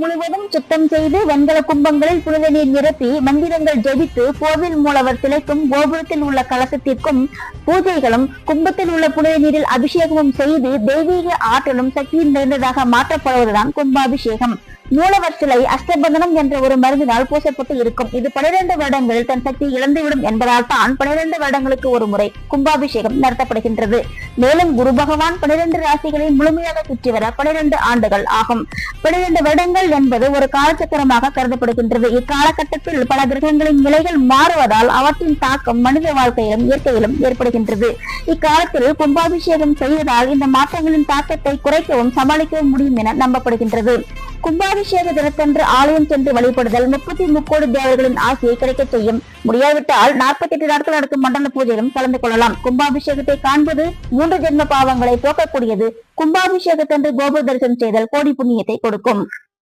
முழுவதும் சுத்தம் செய்து வெண்கல கும்பங்களில் புனித நீர் நிரப்பி மந்திரங்கள் ஜெபித்து கோவில் மூலவர் சிலைக்கும் கோபுரத்தில் உள்ள கலசத்திற்கும் பூஜைகளும் கும்பத்தில் உள்ள புனித நீரில் அபிஷேகமும் செய்து தெய்வீக ஆற்றலும் சக்தியும் நிறைந்ததாக மாற்றப்படுவதுதான் கும்பாபிஷேகம். மூலவர் சிலை அஷ்டபந்தனம் என்ற ஒரு மருந்தினால் பூசப்பட்டு இருக்கும். இது பனிரெண்டு வருடங்கள் தன் சக்தி இழந்துவிடும் என்பதால் தான் பனிரெண்டு வருடங்களுக்கு ஒரு முறை கும்பாபிஷேகம் நடத்தப்படுகின்றது. மேலும் குரு பகவான் பனிரெண்டு ராசிகளை முழுமையாக சுற்றி வர பனிரெண்டு ஆண்டுகள் ஆகும். பனிரெண்டு வருடங்கள் என்பது ஒரு காலச்சக்கரமாக கருதப்படுகின்றது. இக்காலகட்டத்தில் பல கிரகங்களின் நிலைகள் மாறுவதால் அவற்றின் தாக்கம் மனித வாழ்க்கையிலும் இயற்கையிலும் ஏற்படுகின்றது. இக்காலத்தில் கும்பாபிஷேகம் செய்வதால் இந்த மாற்றங்களின் தாக்கத்தை குறைக்கவும் சமாளிக்கவும் முடியும் என நம்பப்படுகின்றது. கும்பாபிஷேக தினத்தன்று ஆலயம் சென்று வழிபடுதல் முப்பத்தி முக்கோடி தேவர்களின் ஆசையை கிடைக்க செய்யும். முடியாவிட்டால் நாற்பத்தி எட்டு நாட்கள் நடக்கும் மண்டல பூஜையிலும் கலந்து கொள்ளலாம். கும்பாபிஷேகத்தை காண்பது மூன்று ஜென்ம பாவங்களை போக்கக்கூடியது. கும்பாபிஷேகத்தன்று கோபுர தரிசனம் செய்தல் கோடி புண்ணியத்தை கொடுக்கும்.